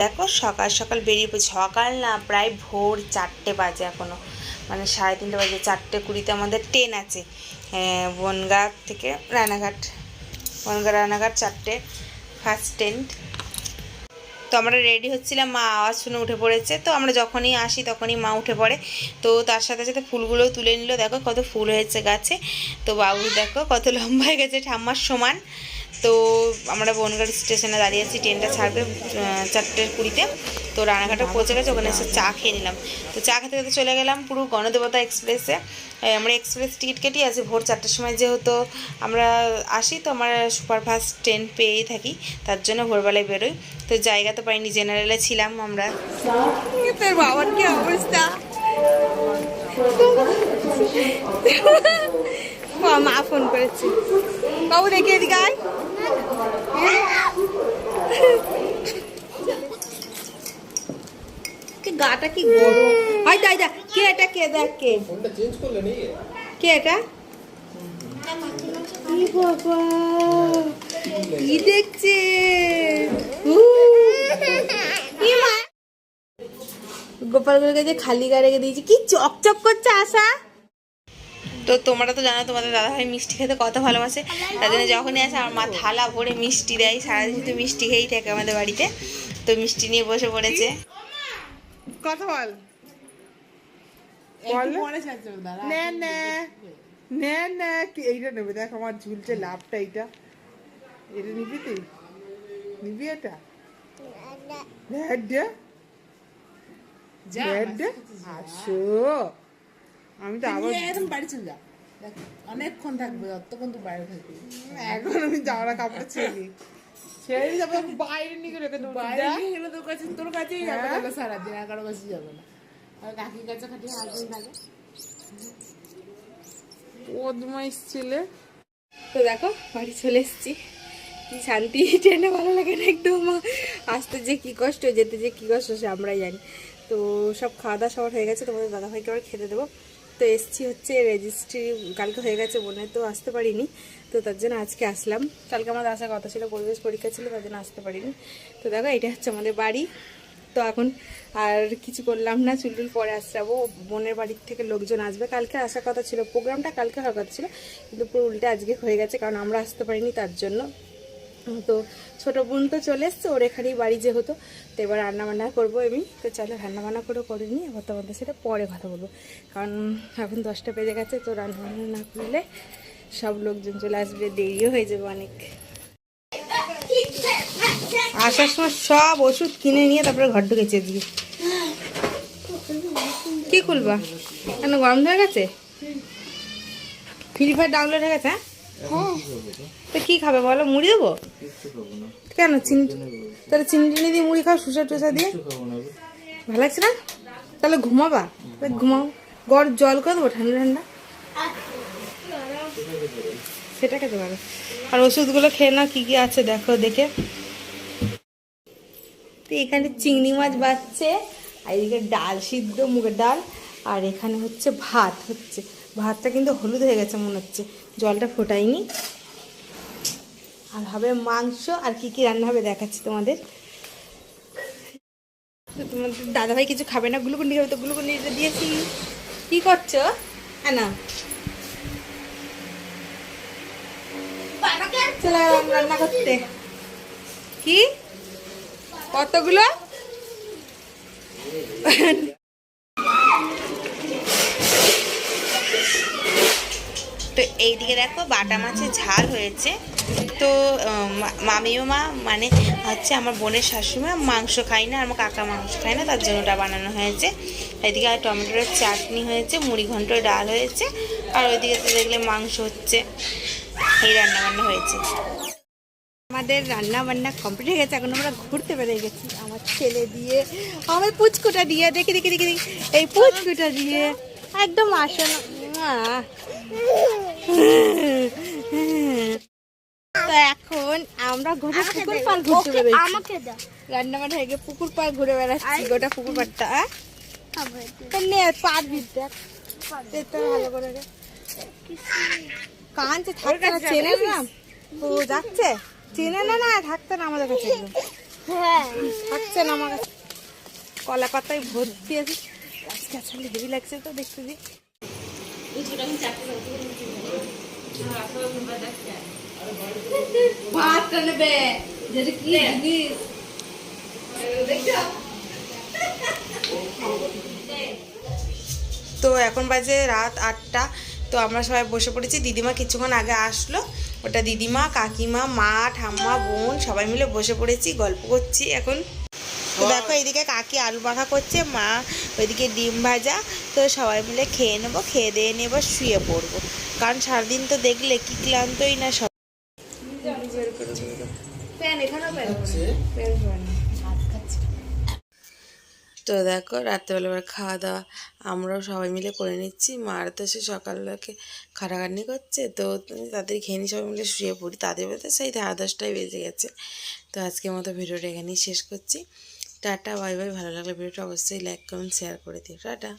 দেখো সকাল সকাল বেরিয়ে পড়ছি। সকাল না প্রায় ভোর চারটে বাজে এখনও মানে সাড়ে তিনটে বাজে চারটে কুড়িতে আমাদের ট্রেন আছে। হ্যাঁ, বনগাঁ থেকে রানাঘাট। বনগাঁ রানাঘাট চারটে ফার্স্ট ট্রেন তো আমরা রেডি হচ্ছিলাম মা আওয়াজ শুনে উঠে পড়েছে। তো আমরা যখনই আসি তখনই মা উঠে পড়ে। তো তার সাথে সাথে ফুলগুলোও তুলে নিল। দেখো কত ফুল হয়েছে গাছে। তো বাবু দেখো কত লম্বা হয়ে গেছে ঠাম্মার সমান। তো আমরা বনগাড়ি স্টেশনে দাঁড়িয়ে আছি ট্রেনটা ছাড়বে আহ, চারটে কুড়িতে। তো রানাঘাটে পৌঁছে গেছে ওখানে এসে চা খেয়ে নিলাম। তো চা খেতে খেতে চলে গেলাম পুরো গণদেবতা এক্সপ্রেসে। আমরা এক্সপ্রেস টিকিট কেটেই আছি ভোর চারটের সময় যেহেতু আমরা আসি তো আমরা সুপারফাস্ট ট্রেন পেয়েই থাকি তার জন্য ভোরবেলায় বেরোই। তো জায়গা তো পাইনি জেনারেলে ছিলাম আমরা। বাবার কি অবস্থা? মা ফোন করেছে। বাবু দেখে এদিকে গাটা কি গরম? হাই দাই দা কে এটা কে দেখ কে? কে এটা? ই বাবা? কি দেখছে? গোপালগুলোর কাছে খালি গা রেখে দিয়েছি। কি চকচক করছে আশা? তো তোমরা তো জানো তোমাদের দাদাভাই মিষ্টি খেতে কত ভালোবাসে। তার জন্য যখনই আসে আমার মা থালা ভরে মিষ্টি দেয় সারাদিন শুধু মিষ্টি খেয়েই থাকে আমাদের বাড়িতে। তো মিষ্টি নিয়ে বসে পড়েছে। কথা বল। বল না। না না। না কি এইটা নেবে? দেখ আমার ঝুলছে লাভটা এইটা। এটা নিবি তুই? নিবি এটা? আসো। আমি তো আবার একদম বাড়ি চলে যা। দেখ, অনেকক্ষণ থাকবে অতক্ষণ তো বাইরে থাকবি। এখন আমি জামা কাপড় ছেড়ে। ছেড়ে যাব বাইরে নিয়ে রেখে দেবো বাইরে দেখ। গিয়ে গেলে তোর কাছে তোর কাছেই যাবে হ্যাঁ? তাহলে সারাদিন আর কারও কাছে যাবে না। আর কাকির কাছে খাটি হাজবেন্ড থাকে। বদমাইশ ছেলে। তো দেখো বাড়ি চলে এসেছি। কি শান্তি ট্রেনে ভালো লাগে না একদম। আসতে যে কি কষ্ট যেতে যে কি কষ্ট সে আমরাই জানি। তো সব খাওয়া দাওয়া সবার হয়ে গেছে তোমাদের দাদাভাইকে আবার খেতে দেবো। তো এসছি হচ্ছে রেজিস্ট্রি কালকে হয়ে গেছে বোনের তো আসতে পারিনি। তো তার জন্য আজকে আসলাম। কালকে আমাদের আসার কথা ছিল, পরিবেশ পরীক্ষা ছিল, তার জন্য আসতে পারিনি। তো দেখো, এটা হচ্ছে আমাদের বাড়ি। তো এখন আর কিছু করলাম না চুলটুল পরে আসতে যাব। বোনের বাড়ির থেকে লোকজন আসবে। কালকে আসার কথা ছিল, প্রোগ্রামটা কালকে হওয়ার কথা ছিল, কিন্তু পুরো উল্টে আজকে হয়ে গেছে, কারণ আমরা আসতে পারিনি তার জন্য। তো ছোট বোন তো চলে এসছে, ওর এখানেই বাড়ি যে হতো তো এবার রান্না বান্না করব আমি। তো চলো রান্না বান্না করে করে নিই, এবার তোমাদের সেটা পরে কথা বলব। কারণ এখন দশটা বেজে গেছে, তো রান্না বান্না না করলে সব লোকজন চলে আসবে, দেরিও হয়ে যাবে অনেক। আসার সময় সব ওষুধ কিনে নিয়ে তারপরে ঘর ঢুকেছে আজকে কি খুলবা? কেন গরম হয়ে গেছে? ফ্রি ফায়ার ডাউনলোড হয়ে গেছে হ্যাঁ? তো কি খাবে বলো? মুড়ি দেবো? কেন চিনি তাহলে চিনি টিনি দিয়ে মুড়ি খাও শুষা টুসা দিয়ে। ভালো লাগছে না? তাহলে ঘুমাবা। ঘুমাও। গড় জল করে দেবো ঠান্ডা ঠান্ডা। সেটা খেতে পারো। আর ওষুধগুলো খেয়ে নাও কি কি আছে দেখো দেখে। তো এখানে চিংড়ি মাছ বাচ্ছে আর এদিকে ডাল সিদ্ধ মুগের ডাল আর এখানে হচ্ছে ভাত হচ্ছে। ভাতটা কিন্তু হলুদ হয়ে গেছে মনে হচ্ছে। জলটা ফোটাইনি আর হবে মাংস, আর কি কি রান্না হবে দেখাচ্ছি তোমাদের। তোমাদের দাদাভাই কিছু খাবে না গ্লুকন্ডি খাবে তো গ্লুকন্ডিটা দিয়েছি। কি করছ? হ্যাঁ না রান্না করতে। কি? কতগুলো? তো এইদিকে দেখো বাটা মাছের ঝাল হয়েছে। তো উম, মা- মামিও মা মানে হচ্ছে আমার বোনের শাশুড়ি মাংস খাই না আমার কাকা মাংস খায় না তার জন্য ওটা বানানো হয়েছে। এদিকে আর টমেটোর চাটনি হয়েছে মুড়ি ঘন্ট ডাল হয়েছে আর ওইদিকে তো দেখলে মাংস হচ্ছে। এই রান্না বান্না হয়েছে। আমাদের রান্না বান্না কমপ্লিট হয়ে গেছে এখন আমরা ঘুরতে বেরিয়ে গেছি। আমার ছেলে দিয়ে আমার পুচকুটা দিয়ে দেখি দেখি দেখি দেখি এই পুচকুটা দিয়ে। একদম আসো না। আহ। তো এখন আমরা গোটা পুকুর পার ঘুরতে বেরোচ্ছি। রান্না হয়ে গিয়ে পুকুর পার ঘুরে বেড়াচ্ছি গোটা পুকুর পাড়টা? তো নে পারবি। দেখ ভালো করে। কানছে থাকছে না চেনে না? ও যাচ্ছে? চেনে না না? থাকতো না আমাদের কাছে একদম। থাকছে না আমার কাছে। কলা পাতায় ভর্তি আছে। গাছ গাছালি হেভি লাগছে তো দেখতে দিই। তো এখন বাজে রাত আটটা। তো আমরা সবাই বসে পড়েছি। দিদিমা কিছুক্ষণ আগে আসলো। ওটা দিদিমা কাকিমা মা ঠাম্মা বোন সবাই মিলে বসে পড়েছি গল্প করছি এখন। তো দেখো এইদিকে কাকি আলু মাখা করছে মা ওইদিকে ডিম ভাজা। তো সবাই মিলে খেয়ে নেব খেয়ে দিয়ে নিয়ে এবার শুয়ে পড়ব। কারণ সারাদিন তো দেখলে কি ক্লান্তই না সব। তো দেখো রাত্রেবেলা এবার খাওয়া দাওয়া আমরাও সবাই মিলে করে নিচ্ছি। মার তো সে সকালবেলাকে খাটাখাটনি করছে তো তাদের খেয়ে নিয়ে সবাই মিলে শুয়ে পড়ি। তাদের বলতে সেই সাড়ে দশটায় বেজে গেছে। তো আজকের মতো ভিডিওটা এখানেই শেষ করছি। Tata bye bye. ভালো লাগলে ভিডিওটা অবশ্যই লাইক কমেন্ট শেয়ার করে দিও। টাটা।